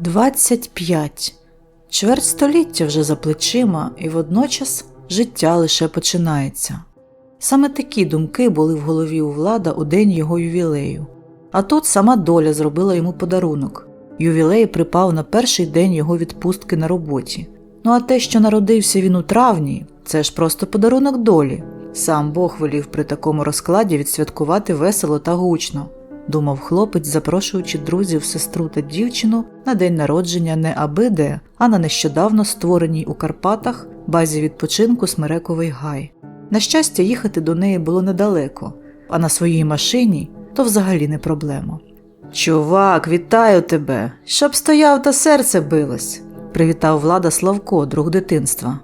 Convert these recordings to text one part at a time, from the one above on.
Двадцять п'ять. Чверть століття вже за плечима, і водночас життя лише починається. Саме такі думки були в голові у влада у день його ювілею. А тут сама доля зробила йому подарунок. Ювілей припав на перший день його відпустки на роботі. Ну а те, що народився він у травні, це ж просто подарунок долі. Сам Бог велів при такому розкладі відсвяткувати весело та гучно, думав хлопець, запрошуючи друзів, сестру та дівчину на день народження не аби а на нещодавно створеній у Карпатах базі відпочинку Смирековий гай. На щастя, їхати до неї було недалеко, а на своїй машині то взагалі не проблема. Чувак, вітаю тебе! Щоб стояв та серце билось, привітав влада Славко, друг дитинства.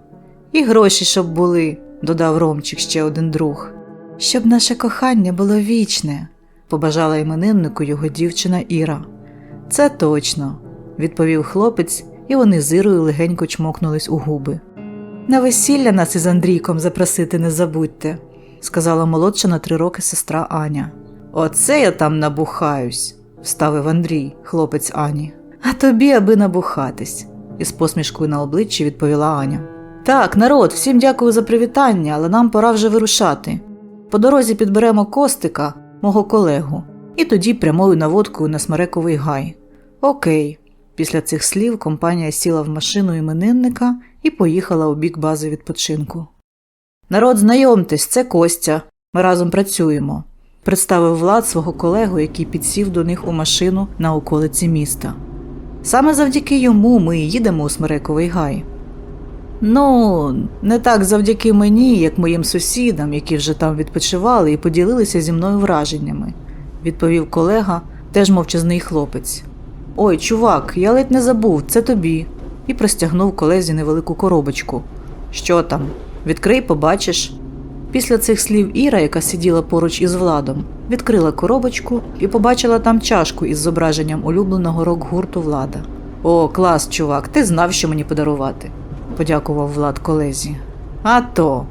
І гроші, щоб були, додав Ромчик ще один друг. Щоб наше кохання було вічне, побажала імениннику його дівчина Іра. Це точно, відповів хлопець, і вони з Ірою легенько чмокнулись у губи. На весілля нас із Андрійком запросити не забудьте, сказала молодша на три роки сестра Аня. Оце я там набухаюсь, вставив Андрій, хлопець Ані. А тобі, аби набухатись, із посмішкою на обличчі відповіла Аня. Так, народ, всім дякую за привітання, але нам пора вже вирушати. По дорозі підберемо костика, мого колегу, і тоді прямою наводкою на Смарековий гай. Окей. Після цих слів компанія сіла в машину іменинника і поїхала у бік бази відпочинку. Народ, знайомтесь, це Костя. Ми разом працюємо, представив Влад свого колегу, який підсів до них у машину на околиці міста. Саме завдяки йому ми їдемо у Смирековий гай. Ну, не так завдяки мені, як моїм сусідам, які вже там відпочивали і поділилися зі мною враженнями, відповів колега, теж мовчазний хлопець. Ой, чувак, я ледь не забув, це тобі. І простягнув колезі невелику коробочку. Що там? Відкрий, побачиш. Після цих слів Іра, яка сиділа поруч із владом, відкрила коробочку і побачила там чашку із зображенням улюбленого рок-гурту влада. О, клас, чувак, ти знав, що мені подарувати, подякував Влад колезі. А то.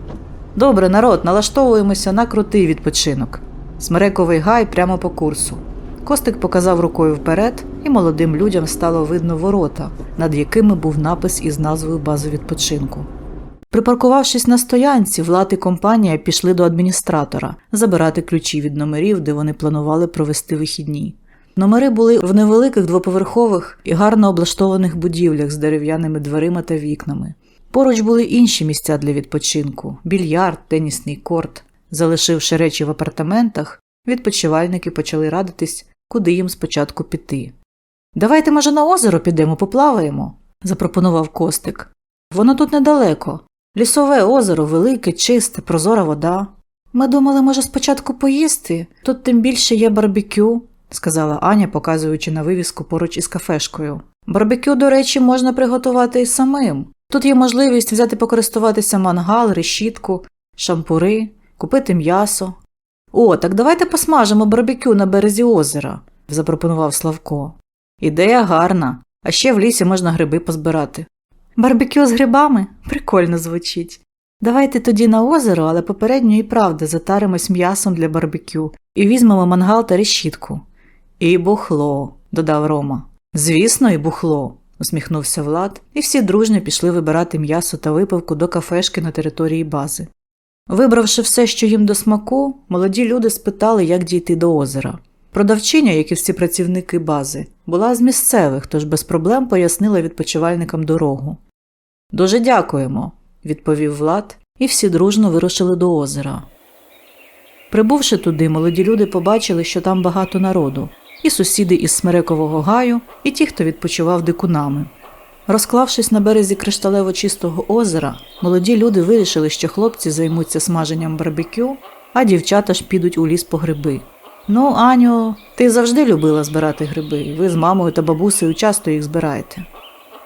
Добре, народ, налаштовуємося на крутий відпочинок. Смерековий гай прямо по курсу. Костик показав рукою вперед, і молодим людям стало видно ворота, над якими був напис із назвою бази відпочинку. Припаркувавшись на стоянці, Влад і компанія пішли до адміністратора забирати ключі від номерів, де вони планували провести вихідні. Номери були в невеликих двоповерхових і гарно облаштованих будівлях з дерев'яними дверима та вікнами. Поруч були інші місця для відпочинку більярд, тенісний корт. Залишивши речі в апартаментах, відпочивальники почали радитись, куди їм спочатку піти. Давайте, може, на озеро підемо, поплаваємо, запропонував Костик. Воно тут недалеко. Лісове озеро велике, чисте, прозора вода. Ми думали, може, спочатку поїсти, тут тим більше є барбекю, сказала Аня, показуючи на вивіску поруч із кафешкою. Барбекю, до речі, можна приготувати і самим. Тут є можливість взяти покористуватися мангал, решітку, шампури, купити м'ясо. О, так давайте посмажемо барбекю на березі озера, запропонував Славко. Ідея гарна, а ще в лісі можна гриби позбирати. Барбекю з грибами прикольно звучить. Давайте тоді на озеро, але попередньо і правда затаримось м'ясом для барбекю і візьмемо мангал та решітку. І бухло, додав Рома. Звісно, і бухло, усміхнувся Влад, і всі дружньо пішли вибирати м'ясо та випивку до кафешки на території бази. Вибравши все, що їм до смаку, молоді люди спитали, як дійти до озера. Продавчиня, як і всі працівники бази, була з місцевих, тож без проблем пояснила відпочивальникам дорогу. Дуже дякуємо, відповів Влад, і всі дружно вирушили до озера. Прибувши туди, молоді люди побачили, що там багато народу, і сусіди із Смерекового гаю, і ті, хто відпочивав дикунами. Розклавшись на березі кришталево чистого озера, молоді люди вирішили, що хлопці займуться смаженням барбекю, а дівчата ж підуть у ліс по гриби. Ну, Аню, ти завжди любила збирати гриби, ви з мамою та бабусею часто їх збираєте.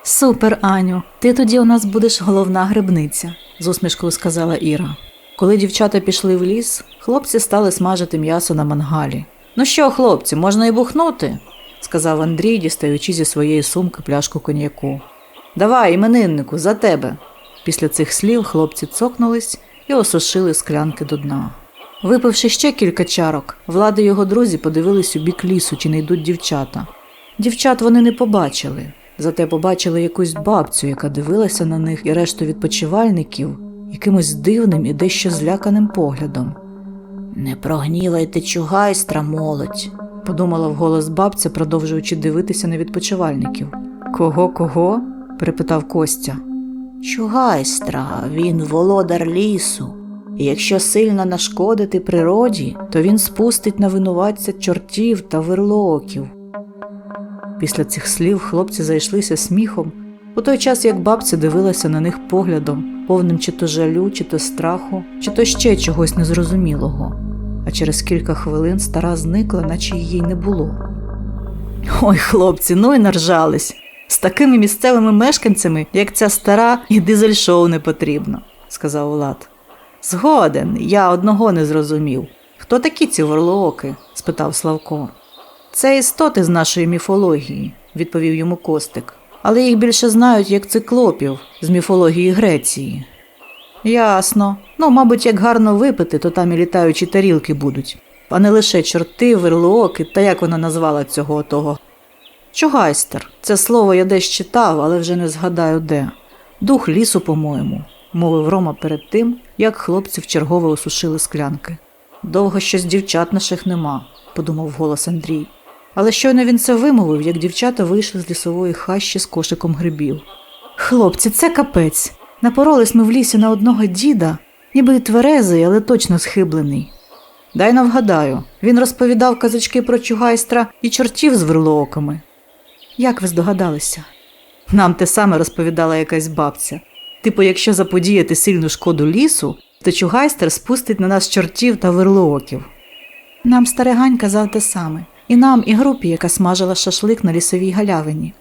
Супер, Аню, ти тоді у нас будеш головна грибниця, з усмішкою сказала Іра. Коли дівчата пішли в ліс, хлопці стали смажити м'ясо на мангалі. Ну що, хлопці, можна і бухнути? сказав Андрій, дістаючи зі своєї сумки пляшку коньяку. Давай, імениннику, за тебе. Після цих слів хлопці цокнулись і осушили склянки до дна. Випивши ще кілька чарок, влада і його друзі подивились у бік лісу, чи не йдуть дівчата. Дівчат вони не побачили, зате побачили якусь бабцю, яка дивилася на них і решту відпочивальників якимось дивним і дещо зляканим поглядом. Не прогнівайте чугайстра, молодь, подумала вголос бабця, продовжуючи дивитися на відпочивальників. Кого, кого? перепитав Костя. Чугайстра, він володар лісу. І якщо сильно нашкодити природі, то він спустить на винуватця чортів та верлоків. Після цих слів хлопці зайшлися сміхом, у той час як бабця дивилася на них поглядом, повним чи то жалю, чи то страху, чи то ще чогось незрозумілого. А через кілька хвилин стара зникла, наче її не було. Ой, хлопці, ну й наржались. З такими місцевими мешканцями, як ця стара, і дизель-шоу не потрібно, сказав Влад. Згоден, я одного не зрозумів. Хто такі ці ворлооки? спитав Славко. Це істоти з нашої міфології, відповів йому Костик. Але їх більше знають як циклопів з міфології Греції. Ясно. Ну, мабуть, як гарно випити, то там і літаючі тарілки будуть, а не лише чорти, верлооки та як вона назвала цього того. Чугайстер. Це слово я десь читав, але вже не згадаю де. Дух лісу, по-моєму, мовив Рома перед тим, як хлопці вчергове осушили склянки. Довго щось дівчат наших нема, подумав голос Андрій. Але щойно він це вимовив, як дівчата вийшли з лісової хащі з кошиком грибів. Хлопці, це капець. Напоролись ми в лісі на одного діда, ніби й тверезий, але точно схиблений. Дай но вгадаю, він розповідав казочки про чугайстра і чортів з верлооками. Як ви здогадалися? Нам те саме розповідала якась бабця. Типу, якщо заподіяти сильну шкоду лісу, то чугайстер спустить на нас чортів та верлооків. Нам старигань казав те саме, і нам, і групі, яка смажила шашлик на лісовій галявині.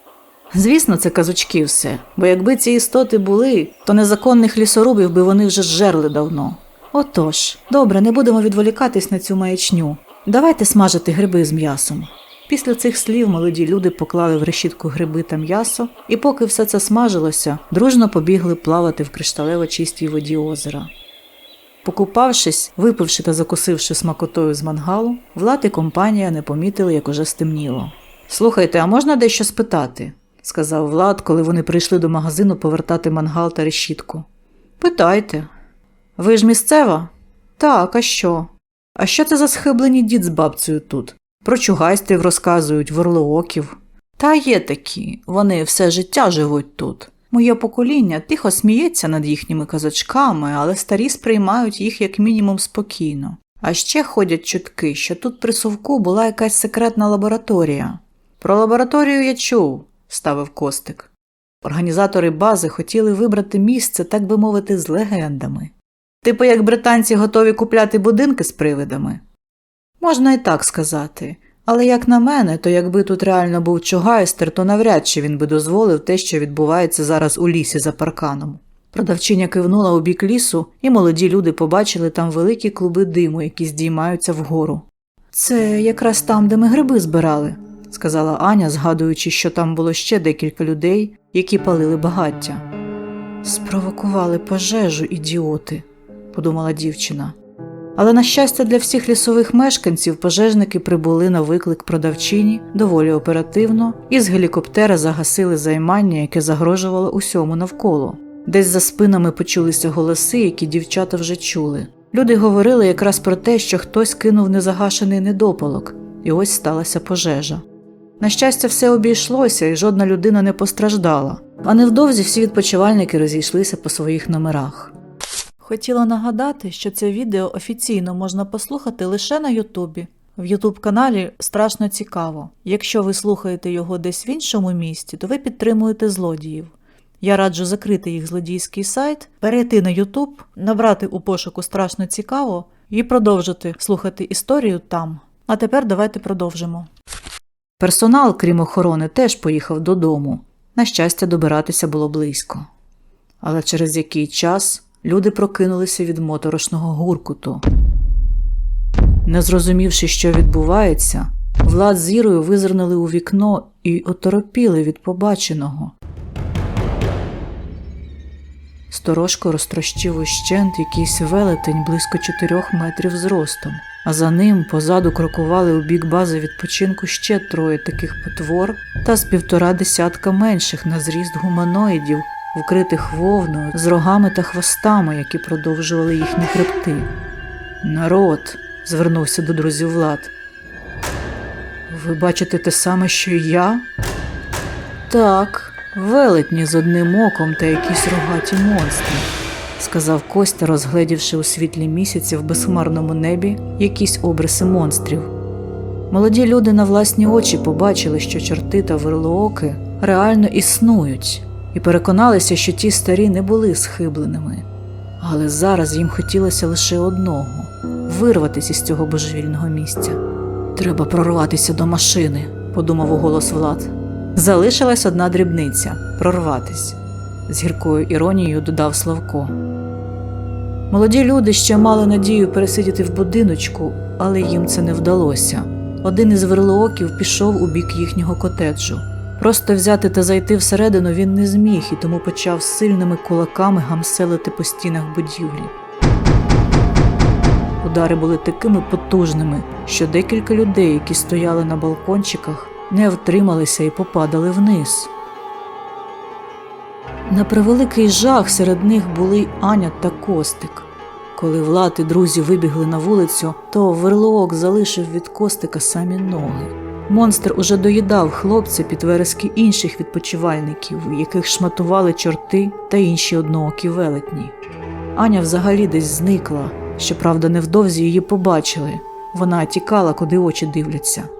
Звісно, це казочки все, бо якби ці істоти були, то незаконних лісорубів би вони вже зжерли давно. Отож, добре, не будемо відволікатись на цю маячню. Давайте смажити гриби з м'ясом. Після цих слів молоді люди поклали в решітку гриби та м'ясо, і поки все це смажилося, дружно побігли плавати в кришталево чистій воді озера. Покупавшись, випивши та закусивши смакотою з мангалу, Влад і компанія не помітили, як уже стемніло. Слухайте, а можна дещо спитати? Сказав Влад, коли вони прийшли до магазину повертати мангал та решітку. Питайте. Ви ж місцева? Так, а що? А що це за схиблені дід з бабцею тут? Про чугайстрів розказують, ворлооків. Та є такі, вони все життя живуть тут. Моє покоління тихо сміється над їхніми казочками, але старі сприймають їх як мінімум спокійно. А ще ходять чутки, що тут при совку була якась секретна лабораторія. Про лабораторію я чув, ставив Костик. Організатори бази хотіли вибрати місце, так би мовити, з легендами. Типу, як британці готові купляти будинки з привидами. Можна і так сказати. Але як на мене, то якби тут реально був чугайстер, то навряд чи він би дозволив те, що відбувається зараз у лісі за парканом. Продавчиня кивнула у бік лісу, і молоді люди побачили там великі клуби диму, які здіймаються вгору. Це якраз там, де ми гриби збирали, сказала Аня, згадуючи, що там було ще декілька людей, які палили багаття. Спровокували пожежу, ідіоти, подумала дівчина. Але, на щастя, для всіх лісових мешканців пожежники прибули на виклик продавчині доволі оперативно і з гелікоптера загасили займання, яке загрожувало усьому навколо. Десь за спинами почулися голоси, які дівчата вже чули. Люди говорили якраз про те, що хтось кинув незагашений недопалок, і ось сталася пожежа. На щастя, все обійшлося, і жодна людина не постраждала, а невдовзі всі відпочивальники розійшлися по своїх номерах. Хотіла нагадати, що це відео офіційно можна послухати лише на Ютубі. В Ютуб каналі страшно цікаво. Якщо ви слухаєте його десь в іншому місті, то ви підтримуєте злодіїв. Я раджу закрити їх злодійський сайт, перейти на Ютуб, набрати у пошуку страшно цікаво і продовжити слухати історію там. А тепер давайте продовжимо. Персонал, крім охорони, теж поїхав додому. На щастя, добиратися було близько. Але через який час люди прокинулися від моторошного гуркуту. Не зрозумівши, що відбувається, Влад з Ірою визирнули у вікно і оторопіли від побаченого. Сторожко розтрощив ущент якийсь велетень близько чотирьох метрів зростом, а за ним позаду крокували у бік бази відпочинку ще троє таких потвор та з півтора десятка менших на зріст гуманоїдів, вкритих вовною, з рогами та хвостами, які продовжували їхні хребти. Народ, звернувся до друзів Влад. Ви бачите те саме, що й я? Так, велетні з одним оком та якісь рогаті монстри, сказав Костя, розгледівши у світлі місяці в безхмарному небі якісь обриси монстрів. Молоді люди на власні очі побачили, що чорти та верлооки реально існують, і переконалися, що ті старі не були схибленими. Але зараз їм хотілося лише одного вирватися із цього божевільного місця. Треба прорватися до машини, подумав уголос Влад. Залишилась одна дрібниця прорватись, з гіркою іронією додав Славко. Молоді люди ще мали надію пересидіти в будиночку, але їм це не вдалося. Один із верлооків пішов у бік їхнього котеджу. Просто взяти та зайти всередину він не зміг і тому почав сильними кулаками гамселити по стінах будівлі. Удари були такими потужними, що декілька людей, які стояли на балкончиках, не втрималися і попадали вниз. На превеликий жах серед них були Аня та Костик. Коли Влад і друзі вибігли на вулицю, то верлоок залишив від Костика самі ноги. Монстр уже доїдав хлопця під верески інших відпочивальників, яких шматували чорти та інші одноокі велетні. Аня взагалі десь зникла, щоправда, невдовзі її побачили. Вона тікала, куди очі дивляться.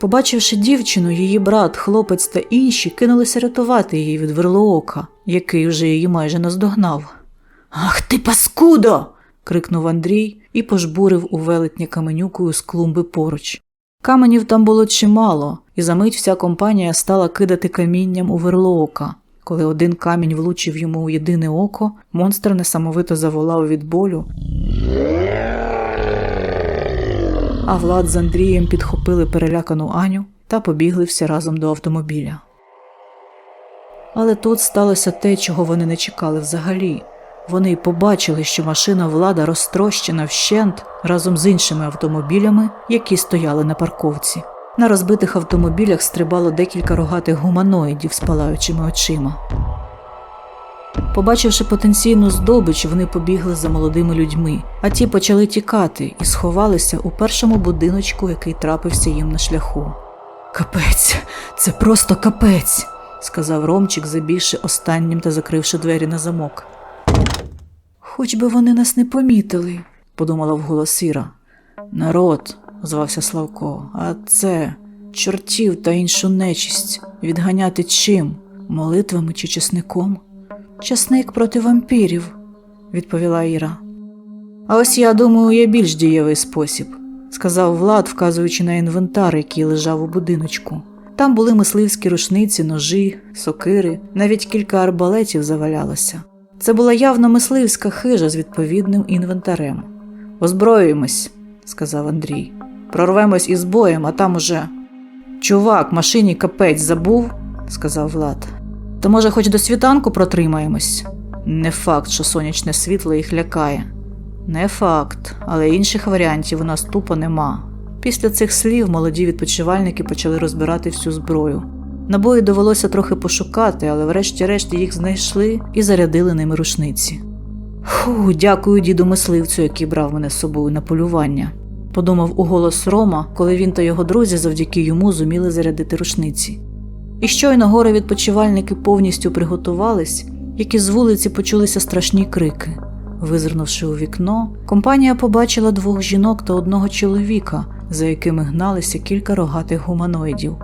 Побачивши дівчину, її брат, хлопець та інші кинулися рятувати її від верлоока, який вже її майже наздогнав. Ах ти, паскудо. крикнув Андрій і пожбурив у велетня каменюкою з клумби поруч. Каменів там було чимало, і за мить вся компанія стала кидати камінням у верлоока. Коли один камінь влучив йому у єдине око, монстр несамовито заволав від болю. А Влад з Андрієм підхопили перелякану Аню та побігли всі разом до автомобіля. Але тут сталося те, чого вони не чекали взагалі. Вони побачили, що машина влада розтрощена вщент разом з іншими автомобілями, які стояли на парковці. На розбитих автомобілях стрибало декілька рогатих гуманоїдів з палаючими очима. Побачивши потенційну здобич, вони побігли за молодими людьми, а ті почали тікати і сховалися у першому будиночку, який трапився їм на шляху. Капець, це просто капець, сказав Ромчик, забігши останнім та закривши двері на замок. Хоч би вони нас не помітили, подумала вголос Сіра. Народ, звався Славко, а це чортів та іншу нечисть відганяти чим? Молитвами чи чесником? Часник проти вампірів, відповіла Іра. А ось я думаю, є більш дієвий спосіб, сказав Влад, вказуючи на інвентар, який лежав у будиночку. Там були мисливські рушниці, ножі, сокири, навіть кілька арбалетів завалялося. Це була явно мисливська хижа з відповідним інвентарем. Озброюємось, сказав Андрій. Прорвемось із боєм, а там уже. Чувак, машині капець забув, сказав Влад. То може, хоч до світанку протримаємось? Не факт, що сонячне світло їх лякає. Не факт, але інших варіантів у нас тупо нема. Після цих слів молоді відпочивальники почали розбирати всю зброю. Набої довелося трохи пошукати, але врешті-решт їх знайшли і зарядили ними рушниці. Фу, дякую діду мисливцю, який брав мене з собою на полювання, подумав уголос Рома, коли він та його друзі завдяки йому зуміли зарядити рушниці. І щойно горе відпочивальники повністю приготувались, як із вулиці почулися страшні крики. Визирнувши у вікно, компанія побачила двох жінок та одного чоловіка, за якими гналися кілька рогатих гуманоїдів.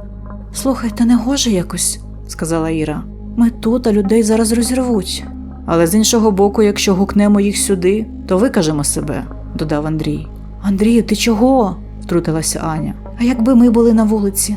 Слухайте, не гоже якось, сказала Іра. Ми тут, а людей зараз розірвуть. Але з іншого боку, якщо гукнемо їх сюди, то викажемо себе, додав Андрій. Андрію, ти чого? втрутилася Аня. А якби ми були на вулиці?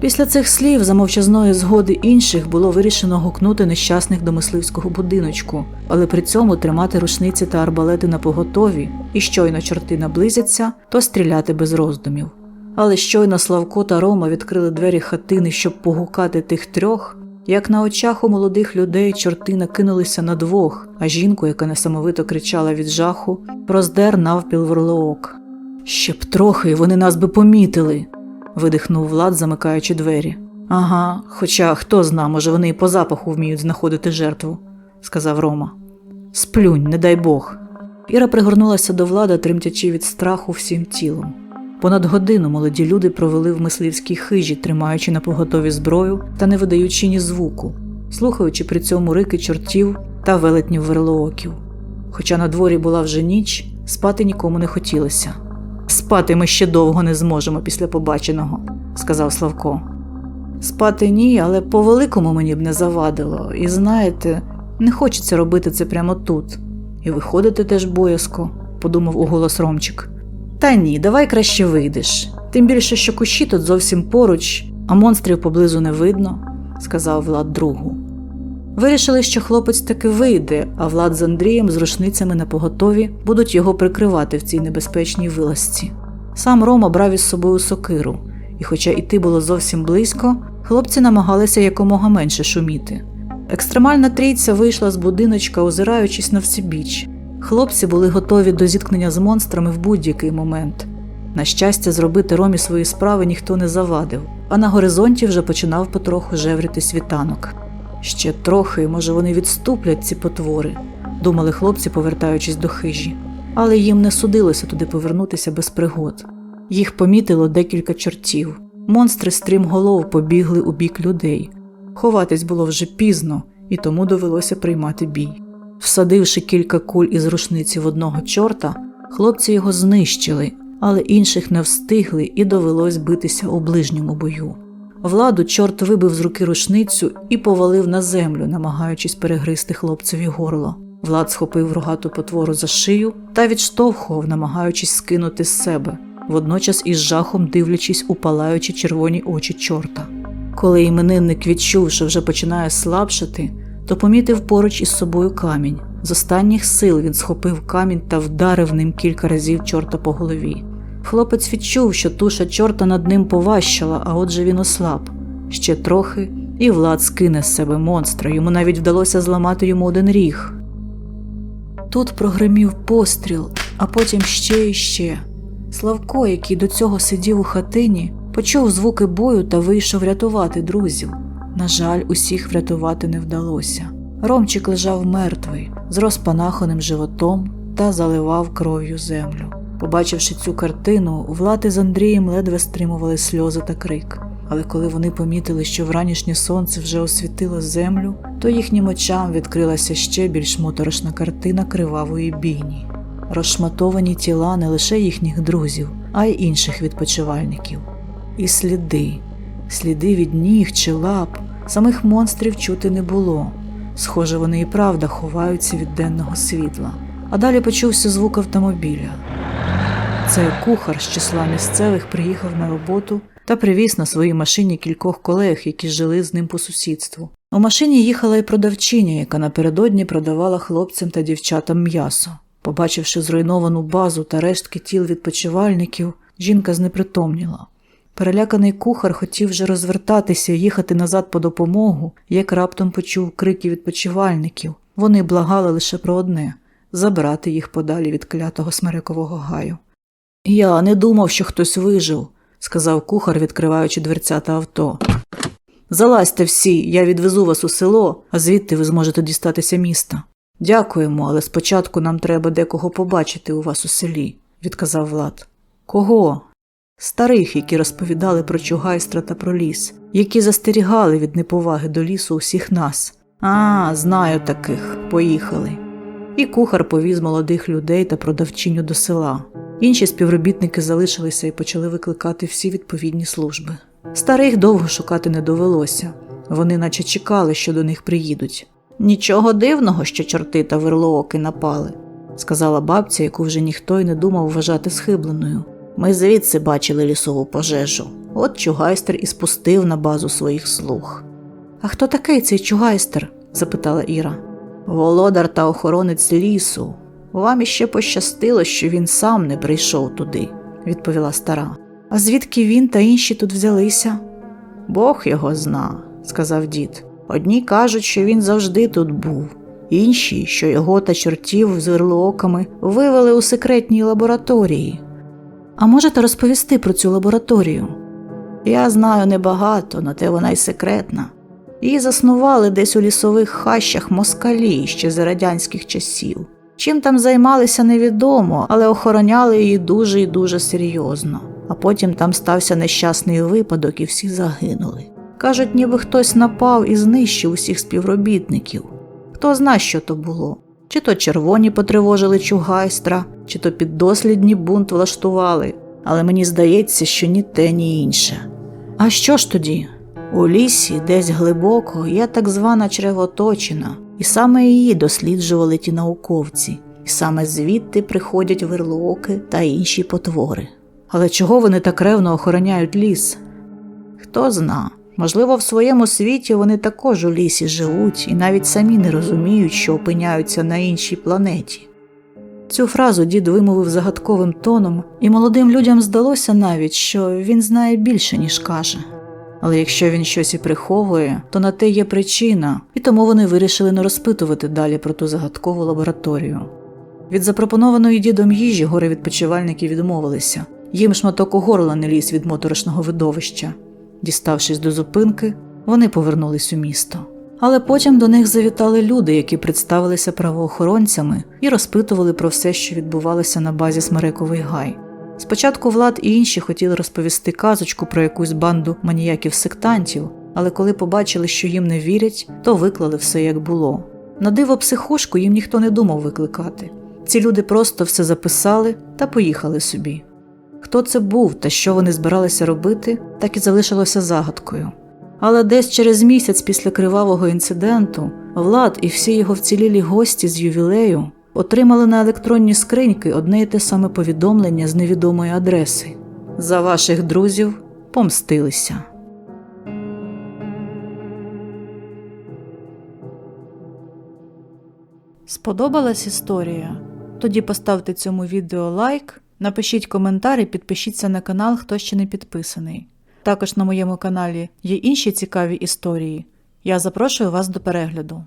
Після цих слів за мовчазної згоди інших було вирішено гукнути нещасних до мисливського будиночку, але при цьому тримати рушниці та арбалети на поготові, і щойно чорти наблизяться, то стріляти без роздумів. Але щойно Славко та Рома відкрили двері хатини, щоб погукати тих трьох, як на очах у молодих людей чорти накинулися на двох, а жінку, яка несамовито кричала від жаху, роздер навпіл верлоок. Ще б трохи, вони нас би помітили, видихнув Влад, замикаючи двері. Ага, хоча хто зна, може вони і по запаху вміють знаходити жертву, сказав Рома. Сплюнь, не дай Бог. Іра пригорнулася до влада, тремтячи від страху всім тілом. Понад годину молоді люди провели в мисливській хижі, тримаючи на поготові зброю та не видаючи ні звуку, слухаючи при цьому рики чортів та велетнів верлооків. Хоча на дворі була вже ніч, спати нікому не хотілося. Спати ми ще довго не зможемо після побаченого, сказав Славко. Спати ні, але по великому мені б не завадило, і знаєте, не хочеться робити це прямо тут. І виходити теж боязко, подумав уголос Ромчик. Та ні, давай краще вийдеш. Тим більше, що кущі тут зовсім поруч, а монстрів поблизу не видно, сказав Влад другу. Вирішили, що хлопець таки вийде, а Влад з Андрієм з рушницями на поготові будуть його прикривати в цій небезпечній вилазці. Сам Рома брав із собою сокиру, і, хоча іти було зовсім близько, хлопці намагалися якомога менше шуміти. Екстремальна трійця вийшла з будиночка, озираючись на всебіч. Хлопці були готові до зіткнення з монстрами в будь-який момент. На щастя, зробити Ромі свої справи ніхто не завадив, а на горизонті вже починав потроху жевріти світанок. Ще трохи, може, вони відступлять ці потвори, думали хлопці, повертаючись до хижі. Але їм не судилося туди повернутися без пригод. Їх помітило декілька чортів. Монстри стрімголов побігли у бік людей. Ховатись було вже пізно, і тому довелося приймати бій. Всадивши кілька куль із рушниці в одного чорта, хлопці його знищили, але інших не встигли і довелось битися у ближньому бою. Владу чорт вибив з руки рушницю і повалив на землю, намагаючись перегризти хлопцеві горло. Влад схопив рогату потвору за шию та відштовхував, намагаючись скинути з себе, водночас із жахом дивлячись у палаючі червоні очі чорта. Коли іменинник відчув, що вже починає слабшати, то помітив поруч із собою камінь. З останніх сил він схопив камінь та вдарив ним кілька разів чорта по голові. Хлопець відчув, що туша чорта над ним поважчала, а отже він ослаб. Ще трохи, і Влад скине з себе монстра, йому навіть вдалося зламати йому один ріг. Тут прогримів постріл, а потім ще і ще. Славко, який до цього сидів у хатині, почув звуки бою та вийшов рятувати друзів. На жаль, усіх врятувати не вдалося. Ромчик лежав мертвий, з розпанаханим животом та заливав кров'ю землю. Побачивши цю картину, Влад із Андрієм ледве стримували сльози та крик. Але коли вони помітили, що вранішнє сонце вже освітило землю, то їхнім очам відкрилася ще більш моторошна картина кривавої бійні. Розшматовані тіла не лише їхніх друзів, а й інших відпочивальників. І сліди, сліди від ніг чи лап, самих монстрів чути не було. Схоже, вони і правда ховаються від денного світла. А далі почувся звук автомобіля. Цей кухар з числа місцевих приїхав на роботу та привіз на своїй машині кількох колег, які жили з ним по сусідству. У машині їхала й продавчиня, яка напередодні продавала хлопцям та дівчатам м'ясо. Побачивши зруйновану базу та рештки тіл відпочивальників, жінка знепритомніла. Переляканий кухар хотів вже розвертатися і їхати назад по допомогу, як раптом почув крики відпочивальників. Вони благали лише про одне забрати їх подалі від клятого смерекового гаю. Я не думав, що хтось вижив, сказав кухар, відкриваючи дверцята авто. Залазьте всі, я відвезу вас у село, а звідти ви зможете дістатися міста. Дякуємо, але спочатку нам треба декого побачити у вас у селі, відказав Влад. Кого? Старих, які розповідали про чугайстра та про ліс, які застерігали від неповаги до лісу усіх нас. А, знаю таких, поїхали. І кухар повіз молодих людей та продавчиню до села. Інші співробітники залишилися і почали викликати всі відповідні служби. Старих довго шукати не довелося, вони наче чекали, що до них приїдуть. Нічого дивного, що чорти та верлооки напали, сказала бабця, яку вже ніхто й не думав вважати схибленою. Ми звідси бачили лісову пожежу. От чугайстер і спустив на базу своїх слуг. А хто такий цей чугайстер? запитала Іра. Володар та охоронець лісу. Вам іще пощастило, що він сам не прийшов туди, відповіла стара. А звідки він та інші тут взялися? Бог його зна, сказав дід. Одні кажуть, що він завжди тут був, інші, що його та чортів з верлооками вивели у секретній лабораторії. А можете розповісти про цю лабораторію? Я знаю небагато, на те вона й секретна. Її заснували десь у лісових хащах москалі ще за радянських часів. Чим там займалися невідомо, але охороняли її дуже і дуже серйозно. А потім там стався нещасний випадок і всі загинули. Кажуть, ніби хтось напав і знищив усіх співробітників. Хто зна, що то було? Чи то червоні потривожили чугайстра, чи то піддослідні бунт влаштували, але мені здається, що ні те, ні інше. А що ж тоді? У лісі, десь глибоко, є так звана червоточина, і саме її досліджували ті науковці, і саме звідти приходять верлоки та інші потвори. Але чого вони так ревно охороняють ліс? Хто зна, можливо, в своєму світі вони також у лісі живуть і навіть самі не розуміють, що опиняються на іншій планеті. Цю фразу дід вимовив загадковим тоном, і молодим людям здалося навіть, що він знає більше, ніж каже. Але якщо він щось і приховує, то на те є причина, і тому вони вирішили не розпитувати далі про ту загадкову лабораторію. Від запропонованої дідом їжі горе відпочивальники відмовилися, їм шматок у горло не ліз від моторошного видовища. Діставшись до зупинки, вони повернулись у місто. Але потім до них завітали люди, які представилися правоохоронцями і розпитували про все, що відбувалося на базі Смерековий гай. Спочатку Влад і інші хотіли розповісти казочку про якусь банду маніяків-сектантів, але коли побачили, що їм не вірять, то виклали все як було. На диво психушку їм ніхто не думав викликати. Ці люди просто все записали та поїхали собі. Хто це був та що вони збиралися робити, так і залишилося загадкою. Але десь через місяць після кривавого інциденту Влад і всі його вцілілі гості з ювілею отримали на електронні скриньки одне й те саме повідомлення з невідомої адреси. За ваших друзів помстилися. Сподобалась історія? Тоді поставте цьому відео лайк, напишіть коментар і підпишіться на канал, хто ще не підписаний. Також на моєму каналі є інші цікаві історії. Я запрошую вас до перегляду.